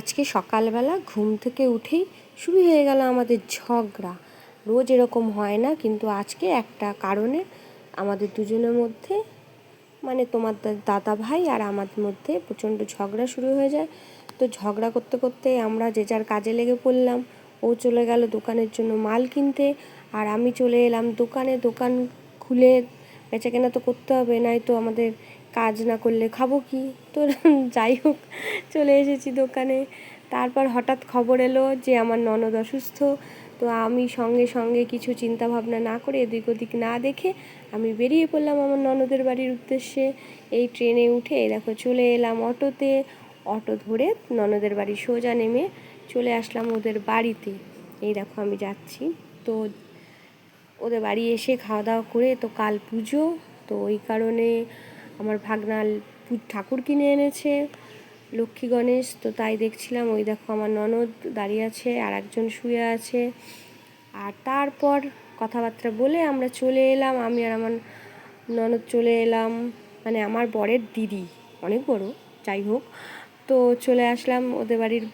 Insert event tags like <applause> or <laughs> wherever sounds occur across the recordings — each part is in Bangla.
আজকে সকালবেলা ঘুম থেকে উঠেই শুরু হয়ে গেল আমাদের ঝগড়া। রোজ এরকম হয় না, কিন্তু আজকে একটা কারণে আমাদের দুজনের মধ্যে মানে তোমার দাদা ভাই আর আমাদের মধ্যে প্রচণ্ড ঝগড়া শুরু হয়ে যায়। তো ঝগড়া করতে করতে আমরা যে যার কাজে লেগে পড়লাম, ও চলে গেল দোকানের জন্য মাল কিনতে আর আমি চলে এলাম দোকানে। দোকান খুলে বেচাকেনা তো করতে হবে নাই তো আমাদের কাজ না করলে খাব কি? তো <laughs> যাই হোক, চলে এসেছি দোকানে। তারপর হঠাৎ খবর এলো যে আমার ননদ অসুস্থ। তো আমি সঙ্গে সঙ্গে কিছু চিন্তা ভাবনা না করে এদিক ওদিক না দেখে আমি বেরিয়ে পড়লাম আমার ননদের বাড়ির উদ্দেশ্যে। এই ট্রেনে উঠে দেখো চলে এলাম অটোতে। অটো ধরে ননদের বাড়ি সোজা নেমে চলে আসলাম ওদের বাড়িতে। এই দেখো আমি যাচ্ছি। তো ওদের বাড়ি এসে খাওয়া দাওয়া করে তো কাল পুজো। তো ওই কারণে আমার ভাগনাল পু- ঠাকুর কিনে এনেছে, লক্ষ্মী গণেশ, তো তাই দেখছিলাম, ওই দেখো আমার ননদ দাঁড়িয়ে আছে, আর একজন শুয়ে আছে। আর তারপর কথাবার্তা বলে আমরা চলে এলাম, আমি আর আমার ননদ চলে এলাম মানে আমার বরের দিদি, অনেক বড়, যাই হোক। তো চলে আসলাম ওদের বাড়ির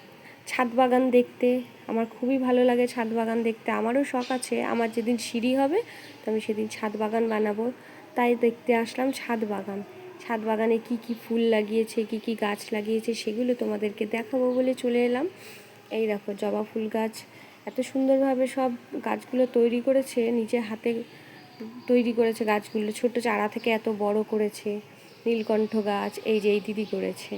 ছাদ বাগান দেখতে, আমার খুবই ভালো লাগে ছাদ বাগান দেখতে, আমারও শখ আছে, আমার যেদিন সিঁড়ি হবে, তো আমি সেদিন ছাদ বাগান বানাবো। তাই দেখতে আসলাম ছাদ বাগান। ছাদ বাগানে কি কি ফুল লাগিয়েছে, কি কি গাছ লাগিয়েছে সেগুলো তোমাদেরকে দেখাবো বলে চলে এলাম। এই দেখো জবা ফুল গাছ, এত সুন্দরভাবে সব গাছগুলো তৈরি করেছে নিজে হাতে তৈরি করেছে গাছগুলো, ছোট চারা থেকে এত বড় করেছে। নীলকণ্ঠ গাছ, এই যে এই দিদি করেছে।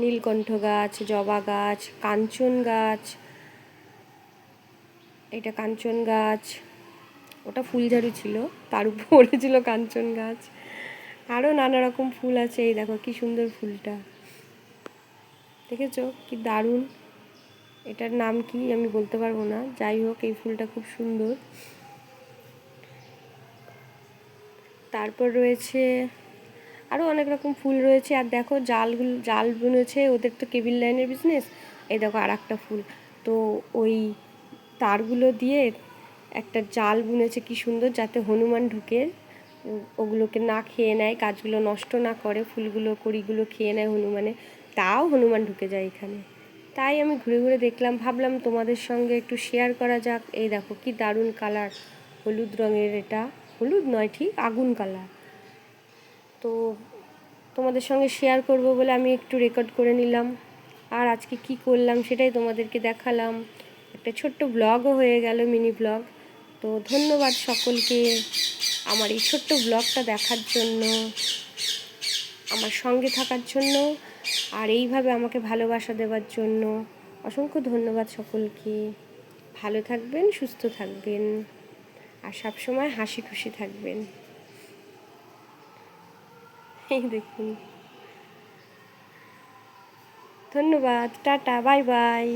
নীলকণ্ঠ গাছ, জবা গাছ, কাঞ্চন গাছ, এটা কাঞ্চন গাছ ওটা ফুলঝাড়ু ছিল, তার উপরে ছিল কাঞ্চন গাছ। আরও নানা রকম ফুল আছে, এই দেখো কি সুন্দর ফুলটা। দেখেছ কি দারুণ? এটার নাম কি আমি বলতে পারব না, যাই হোক এই ফুলটা খুব সুন্দর। তারপর রয়েছে আরও অনেক রকম ফুল রয়েছে, আর দেখো জালগুলো জাল বুনেছে ওদের তো কেবিল লাইনের বিজনেস এই দেখো আর একটা ফুল, তো ওই তারগুলো দিয়ে একটা জাল বুনেছে কি সুন্দর, যাতে হনুমান ঢুকে ওগুলোকে না খেয়ে নেয় গাছগুলো নষ্ট না করে, ফুলগুলো, কড়িগুলো খেয়ে নেয় হনুমানে। তাও হনুমান ঢুকে যায় এখানে। তাই আমি ঘুরে ঘুরে দেখলাম, ভাবলাম তোমাদের সঙ্গে একটু শেয়ার করা যাক। এই দেখো কি দারুণ কালার হলুদ রঙের এটা। হলুদ নয়, ঠিক আগুন কালার তো তোমাদের সঙ্গে শেয়ার করব বলে আমি একটু রেকর্ড করে নিলাম। আর আজকে কি করলাম সেটাই তোমাদেরকে দেখালাম। একটা ছোট্ট ব্লগও হয়ে গেল মিনি ব্লগ তো ধন্যবাদ সকলকে আমার এই ছোট্ট ব্লগটা দেখার জন্য, আমার সঙ্গে থাকার জন্য, আর এইভাবে আমাকে ভালোবাসা দেওয়ার জন্য অসংখ্য ধন্যবাদ সকলকে। ভালো থাকবেন, সুস্থ থাকবেন, আর সবসময় হাসি খুশি থাকবেন। এই দেখুন। ধন্যবাদ, টাটা, বাই বাই।